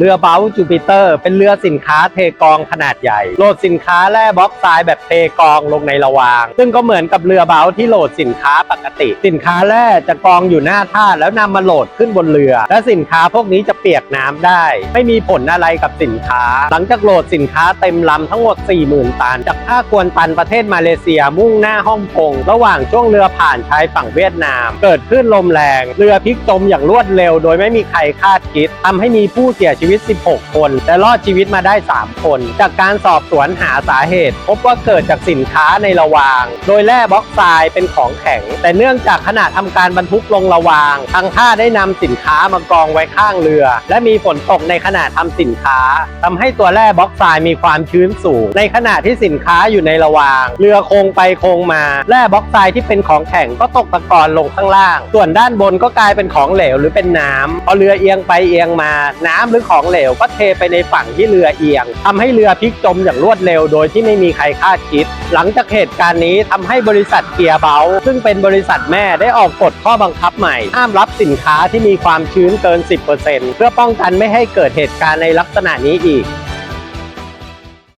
เรือเบลจูปิเตอร์เป็นเรือสินค้าเทกองขนาดใหญ่ โหลดสินค้าแร่บล็อกทรายแบบเทกองลงในระวาง ซึ่งก็เหมือนกับเรือเบลที่โหลดสินค้าปกติ สินค้าแร่จะกองอยู่หน้าท่าแล้วนำมาโหลดขึ้นบนเรือ และสินค้าพวกนี้จะเปียกน้ำได้ ไม่มีผลอะไรกับสินค้า หลังจากโหลดสินค้าเต็มลำทั้งหมด 40,000 ตัน จากท่ากวนตันประเทศมาเลเซียมุ่งหน้าฮ่องกงระหว่างช่วงเรือผ่านชายฝั่งเวียดนาม เกิดขึ้นลมแรง เรือพลิกจมอย่างรวดเร็ว โดยไม่มีใครคาดคิดทำให้มีผู้เสียชีวิตวิต 16 คนแต่รอดชีวิตมาได้ 3 คน จากการสอบสวนหาสาเหตุ พบว่าเกิดจากสินค้าในระวาง โดยแร่บล็อกทรายเป็นของแข็ง แต่เนื่องจากขณะทำการบรรทุกลงระวาง ทางท่าได้นำสินค้ามากองไว้ข้างเรือ และมีฝนตกในขณะทำสินค้าทำให้ตัวแร่บล็อกทรายมีความชื้นสูง ในขณะที่สินค้าอยู่ในระวาง เรือโค้งไปโค้งมา แร่บล็อกทรายที่เป็นของแข็งก็ตกตะกอนลงข้างล่าง ส่วนด้านบนก็กลายเป็นของเหลวหรือเป็นน้ำพอเรือเอียงไปเอียงมา น้ำหรือของเหลวก็เทไปในฝั่งที่เรือเอียงทำให้เรือพลิกจมอย่างรวดเร็วโดยที่ไม่มีใครคาดคิด หลังจากเหตุการณ์นี้ทำให้บริษัทเกียร์เบลซึ่งเป็นบริษัทแม่ได้ออกกฎข้อบังคับใหม่ ห้ามรับสินค้าที่มีความชื้นเกิน 10%เพื่อป้องกันไม่ให้เกิดเหตุการณ์ในลักษณะนี้อีก